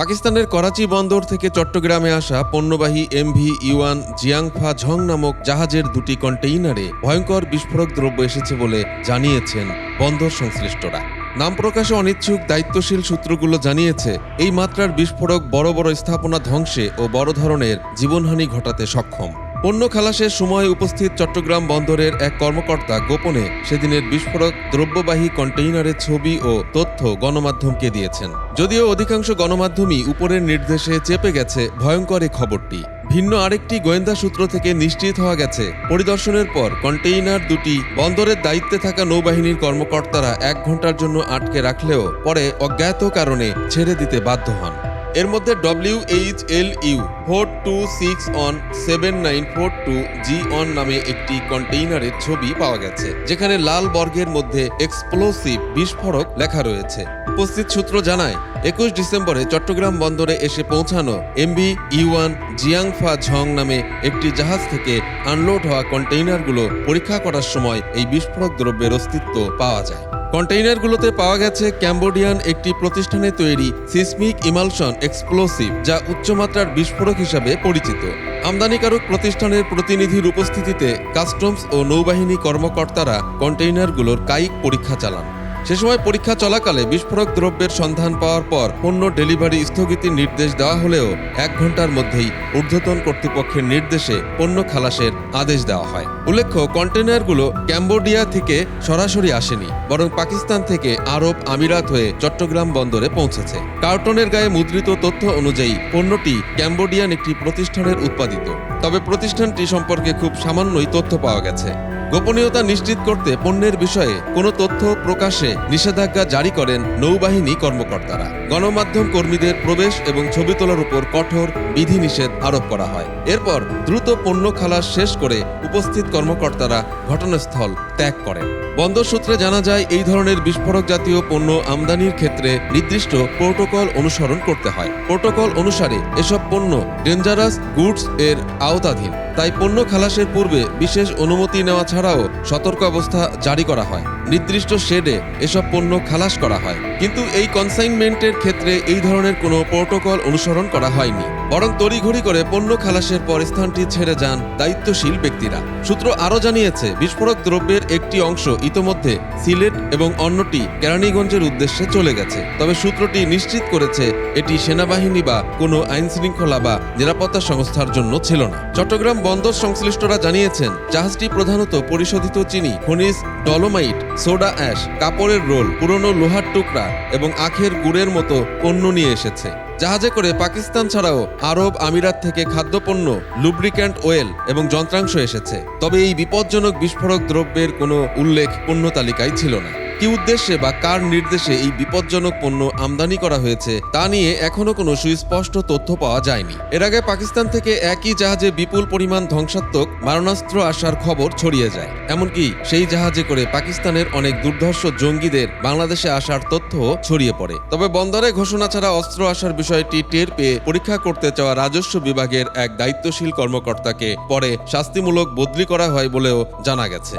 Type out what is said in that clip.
পাকিস্তানের করাচি বন্দর থেকে চট্টগ্রামে আসা পণ্যবাহী এমভি ইউয়ান জিয়াংফা ঝং নামক জাহাজের দুটি কন্টেইনারে ভয়ঙ্কর বিস্ফোরক দ্রব্য এসেছে বলে জানিয়েছেন বন্দর সংশ্লিষ্টরা। নাম প্রকাশে অনিচ্ছুক দায়িত্বশীল সূত্রগুলো জানিয়েছে, এই মাত্রার বিস্ফোরক বড় বড় স্থাপনা ধ্বংসে ও বড় ধরনের জীবনহানি ঘটাতে সক্ষম। পণ্য খালাসের সময় উপস্থিত চট্টগ্রাম বন্দরের এক কর্মকর্তা গোপনে সেদিনের বিস্ফোরক দ্রব্যবাহী কন্টেইনারের ছবি ও তথ্য গণমাধ্যমকে দিয়েছেন। যদিও অধিকাংশ গণমাধ্যমই উপরের নির্দেশে চেপে গেছে ভয়ঙ্কর এই খবরটি। ভিন্ন আরেকটি গোয়েন্দা সূত্র থেকে নিশ্চিত হওয়া গেছে, পরিদর্শনের পর কন্টেইনার দুটি বন্দরের দায়িত্বে থাকা নৌবাহিনীর কর্মকর্তারা এক ঘণ্টার জন্য আটকে রাখলেও পরে অজ্ঞাত কারণে ছেড়ে দিতে বাধ্য হন। এর মধ্যে W H L U four two six one seven nine four two G one নামে একটি কন্টেইনারের ছবি পাওয়া গেছে, যেখানে লাল বর্গের মধ্যে এক্সপ্লোসিভ বিস্ফোরক লেখা রয়েছে। উপস্থিত সূত্র জানায়, একুশ ডিসেম্বরে চট্টগ্রাম বন্দরে এসে পৌঁছানো এমবি ইউয়ান জিয়াংফা ঝং নামে একটি জাহাজ থেকে আনলোড হওয়া কন্টেইনারগুলো পরীক্ষা করার সময় এই বিস্ফোরক দ্রব্যের অস্তিত্ব পাওয়া যায়। কন্টেইনারগুলোতে পাওয়া গেছে ক্যাম্বোডিয়ান একটি প্রতিষ্ঠানে তৈরি সিসমিক ইমালশন এক্সপ্লোসিভ, যা উচ্চমাত্রার বিস্ফোরক হিসাবে পরিচিত। আমদানিকারক প্রতিষ্ঠানের প্রতিনিধির উপস্থিতিতে কাস্টমস ও নৌবাহিনী কর্মকর্তারা কন্টেইনারগুলোর কায়িক পরীক্ষা চালান। সে সময় পরীক্ষা চলাকালে বিস্ফোরক দ্রব্যের সন্ধান পাওয়ার পর পণ্য ডেলিভারি স্থগিতির নির্দেশ দেওয়া হলেও এক ঘণ্টার মধ্যেই ঊর্ধ্বতন কর্তৃপক্ষের নির্দেশে পণ্য খালাসের আদেশ দেওয়া হয়। উল্লেখ্য কন্টেনারগুলো ক্যাম্বোডিয়া থেকে সরাসরি আসেনি, বরং পাকিস্তান থেকে আরব আমিরাত হয়ে চট্টগ্রাম বন্দরে পৌঁছেছে। কার্টনের গায়ে মুদ্রিত তথ্য অনুযায়ী, পণ্যটি ক্যাম্বোডিয়ান একটি প্রতিষ্ঠানের উৎপাদিত। তবে প্রতিষ্ঠানটি সম্পর্কে খুব সামান্যই তথ্য পাওয়া গেছে। গোপনীয়তা নিশ্চিত করতে পণ্যের বিষয়ে কোনো তথ্য প্রকাশে নিষেধাজ্ঞা জারি করেন নৌবাহিনী কর্মকর্তারা। গণমাধ্যম কর্মীদের প্রবেশ এবং ছবি তোলার উপর কঠোর বিধিনিষেধ আরোপ করা হয়। এরপর দ্রুত পণ্য খালাস শেষ করে উপস্থিত কর্মকর্তারা ঘটনাস্থল ত্যাগ করেন। বন্দর সূত্রে জানা যায়, এই ধরনের বিস্ফোরক জাতীয় পণ্য আমদানির ক্ষেত্রে নির্দিষ্ট প্রোটোকল অনুসরণ করতে হয়। প্রোটোকল অনুসারে এসব পণ্য ডেঞ্জারাস গুডস এর আওতাধীন। তাই পণ্য খালাসের পূর্বে বিশেষ অনুমতি নেওয়া ছাড়াও সতর্ক অবস্থা জারি করা হয়। নির্দিষ্ট শেডে এসব পণ্য খালাস করা হয়। কিন্তু এই কনসাইনমেন্টের ক্ষেত্রে এই ধরনের কোনো প্রোটোকল অনুসরণ করা হয়নি। বরং তড়িঘড়ি করে পণ্য খালাসের পর স্থানটি ছেড়ে যান দায়িত্বশীল ব্যক্তিরা। সূত্র আরও জানিয়েছে, বিস্ফোরক দ্রব্যের একটি অংশ ইতোমধ্যে সিলেট এবং অন্যটি কেরানীগঞ্জের উদ্দেশ্যে চলে গেছে। তবে সূত্রটি নিশ্চিত করেছে, এটি সেনাবাহিনী বা কোনো আইন শৃঙ্খলা বা নিরাপত্তা সংস্থার জন্য ছিল না। চট্টগ্রাম বন্দর সংশ্লিষ্টরা জানিয়েছেন, জাহাজটি প্রধানত পরিশোধিত চিনি, খনিজ, ডলোমাইট সোডা অ্যাশ, কাপড়ের রোল, পুরনো লোহার টুকরা এবং আখের গুড়ের মতো পণ্য নিয়ে এসেছে। জাহাজে করে পাকিস্তান ছাড়াও আরব আমিরাত থেকে খাদ্যপণ্য, লুব্রিক্যান্ট ওয়েল এবং যন্ত্রাংশ এসেছে। তবে এই বিপজ্জনক বিস্ফোরক দ্রব্যের কোনো উল্লেখ পণ্য তালিকায় ছিল না। কি উদ্দেশ্যে বা কার নির্দেশে এই বিপজ্জনক পণ্য আমদানি করা হয়েছে তা নিয়ে এখনও কোনো সুস্পষ্ট তথ্য পাওয়া যায়নি। এর আগে পাকিস্তান থেকে একই জাহাজে বিপুল পরিমাণ ধ্বংসাত্মক মারণাস্ত্র আসার খবর ছড়িয়ে যায়। এমনকি সেই জাহাজে করে পাকিস্তানের অনেক দুর্ধর্ষ জঙ্গিদের বাংলাদেশে আসার তথ্য ছড়িয়ে পড়ে। তবে বন্দরে ঘোষণা ছাড়া অস্ত্র আসার বিষয়টি টের পেয়ে পরীক্ষা করতে চাওয়া রাজস্ব বিভাগের এক দায়িত্বশীল কর্মকর্তাকে পরে শাস্তিমূলক বদলি করা হয় বলেও জানা গেছে।